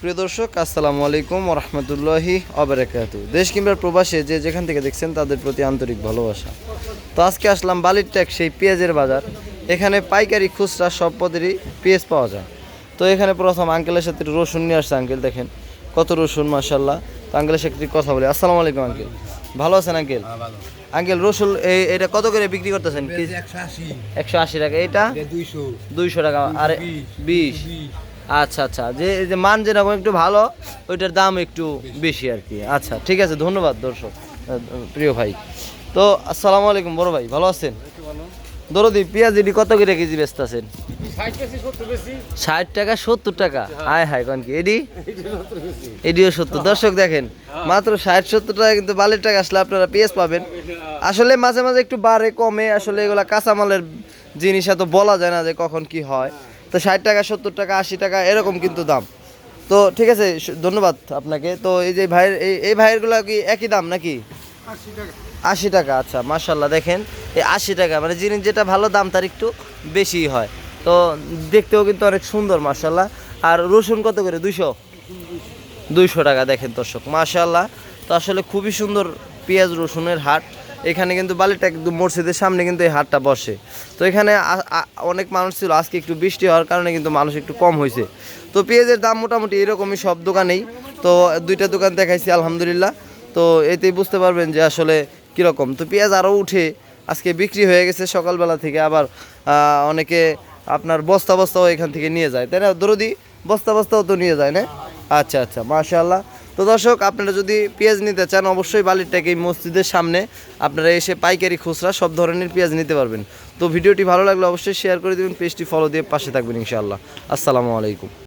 প্রিয় দর্শক আসসালামু আলাইকুম রহমতুল্লাহি অবরাকাত দেশ কিংবা প্রবাসে যে যেখান থেকে দেখছেন তাদের প্রতি আন্তরিক ভালোবাসা। তো আজকে আসলাম বালির ট্যাক সেই পেঁয়াজের বাজার। এখানে পাইকারি খুচরা সব পদেরই পেঁয়াজ পাওয়া যায়। তো এখানে প্রথম আঙ্কেলের সাথে রসুন নিয়ে আসছে আঙ্কেল দেখেন। কত রসুন মাসাল্লাহ তো আঙ্কেলের সাথে কথা বলি। আসসালামু আলাইকুম আঙ্কেল। ভালো আছেন আঙ্কেল? আঙ্কেল রসুন এই এটা কত করে বিক্রি করতেছেন? কি একশো আশি। একশো আশি টাকা। এটা দুইশো। দুইশো টাকা। আর বিশ। আচ্ছা আচ্ছা। যে যে মান যেরকম একটু ভালো ওইটার দাম একটু বেশি আর কি। আচ্ছা ঠিক আছে ধন্যবাদ দর্শক প্রিয় ভাই। তো আসসালামু আলাইকুম বড় ভাই ভালো আছেন? দরদি পেঁয়াজ এটি কত করে কেজি ব্যস্ত আছেন ষাট টাকা সত্তর টাকা? হায় হায় কন কি এডি? এডিও সত্তর। দর্শক দেখেন মাত্র ষাট সত্তর টাকা কিন্তু বালির টাকা আসলে আপনারা পেঁয়াজ পাবেন। আসলে মাঝে মাঝে একটু বাড়ে কমে আসলে এগুলা কাঁচামালের জিনিস এত বলা যায় না যে কখন কি হয়। তো ষাট টাকা সত্তর টাকা আশি টাকা এরকম কিন্তু দাম। তো ঠিক আছে ধন্যবাদ আপনাকে। তো এই যে ভাইয়ের এই এই ভাইয়েরগুলো কি একই দাম নাকি? আশি টাকা। আচ্ছা মার্শাল্লাহ দেখেন। এই আশি টাকা মানে জিনিস যেটা ভালো দাম তার একটু বেশি হয়। তো দেখতেও কিন্তু অনেক সুন্দর মার্শাল্লাহ আর রসুন কত করে? দুইশো? দুইশো টাকা দেখেন দর্শক মার্শাল্লাহ তো আসলে খুবই সুন্দর পেঁয়াজ রসুনের হাট। এখানে কিন্তু বালিটা একদম মসজিদের সামনে কিন্তু এই হাটটা বসে। তো এখানে অনেক মানুষ ছিল, আজকে একটু বৃষ্টি হওয়ার কারণে কিন্তু মানুষ একটু কম হয়েছে। তো পেঁয়াজের দাম মোটামুটি এরকমই সব দোকানেই। তো দুইটা দোকান দেখাইছি, আলহামদুলিল্লাহ। তো এতেই বুঝতে পারবেন যে আসলে কীরকম। তো পেঁয়াজ আরও উঠে, আজকে বিক্রি হয়ে গেছে সকালবেলা থেকে, আবার অনেকে আপনার বস্তা বস্তাও এখান থেকে নিয়ে যায়। তাই না? দরদি বস্তা বস্তাও তো নিয়ে যায়, না? আচ্ছা আচ্ছা মাশাআল্লাহ। তো দর্শক, আপনারা যদি পেঁয়াজ নিতে চান, অবশ্যই বালিরটাকে এই মসজিদের সামনে আপনারা এসে পাইকারি খুচরা সব ধরনের পেঁয়াজ নিতে পারবেন। তো ভিডিওটি ভালো লাগলে অবশ্যই শেয়ার করে দেবেন, পেজটি ফলো দিয়ে পাশে থাকবেন ইনশাআল্লাহ। আসসালামু আলাইকুম।